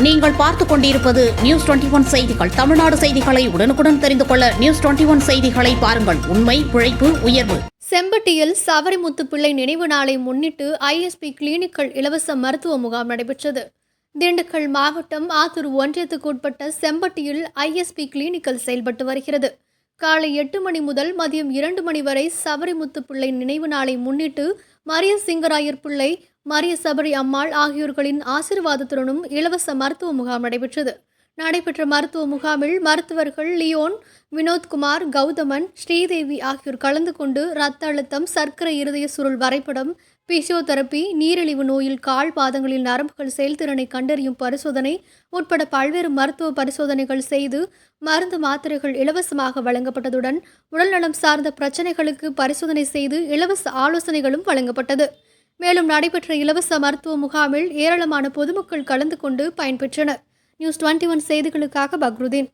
நீங்கள் பார்த்துக் கொண்டிருப்பது நியூஸ் டுவெண்டி ஒன் செய்திகள். தமிழ்நாடு செய்திகளை உடனுக்குடன் தெரிந்து கொள்ள நியூஸ் டுவெண்டி ஒன் செய்திகளை பாருங்கள். உண்மை உழைப்பு உயர்வு. செம்பட்டியில் சவரிமுத்து பிள்ளை நினைவு நாளை முன்னிட்டு ஐஎஸ்பி கிளினிக்கல் இலவச மருத்துவ முகாம் நடைபெற்றது. திண்டுக்கல் மாவட்டம் ஆத்தூர் ஒன்றியத்துக்கு உட்பட்ட செம்பட்டியில் ஐஎஸ்பி கிளினிக்கல் செயல்பட்டு வருகிறது. காலை எட்டு மணி முதல் மதியம் இரண்டு மணி வரை சபரிமுத்து பிள்ளை நினைவு நாளை முன்னிட்டு மரிய சிங்கராயர் பிள்ளை மரிய சபரி அம்மாள் ஆகியோர்களின் ஆசீர்வாதத்துடனும் இலவச மருத்துவ முகாம் நடைபெற்றது. நடைபெற்ற மருத்துவ முகாமில் மருத்துவர்கள் லியோன் வினோத்குமார் கௌதமன் ஸ்ரீதேவி ஆகியோர் கலந்து கொண்டு இரத்த அழுத்தம் சர்க்கரை இருதய சுருள் வரைபடம் பிசியோதெரப்பி நீரிழிவு நோயில் கால் பாதங்களில் நரம்புகள் செயல்திறனை கண்டறியும் பரிசோதனை உட்பட பல்வேறு மருத்துவ பரிசோதனைகள் செய்து மருந்து மாத்திரைகள் இலவசமாக வழங்கப்பட்டதுடன் உடல்நலம் சார்ந்த பிரச்சனைகளுக்கு பரிசோதனை செய்து இலவச ஆலோசனைகளும் வழங்கப்பட்டது. மேலும் நடைபெற்ற இலவச மருத்துவ முகாமில் ஏராளமான பொதுமக்கள் கலந்து கொண்டு பயன்பெற்றனர். நியூஸ் டுவெண்ட்டி ஒன் செய்திகளுக்காக பக்ருதீன்.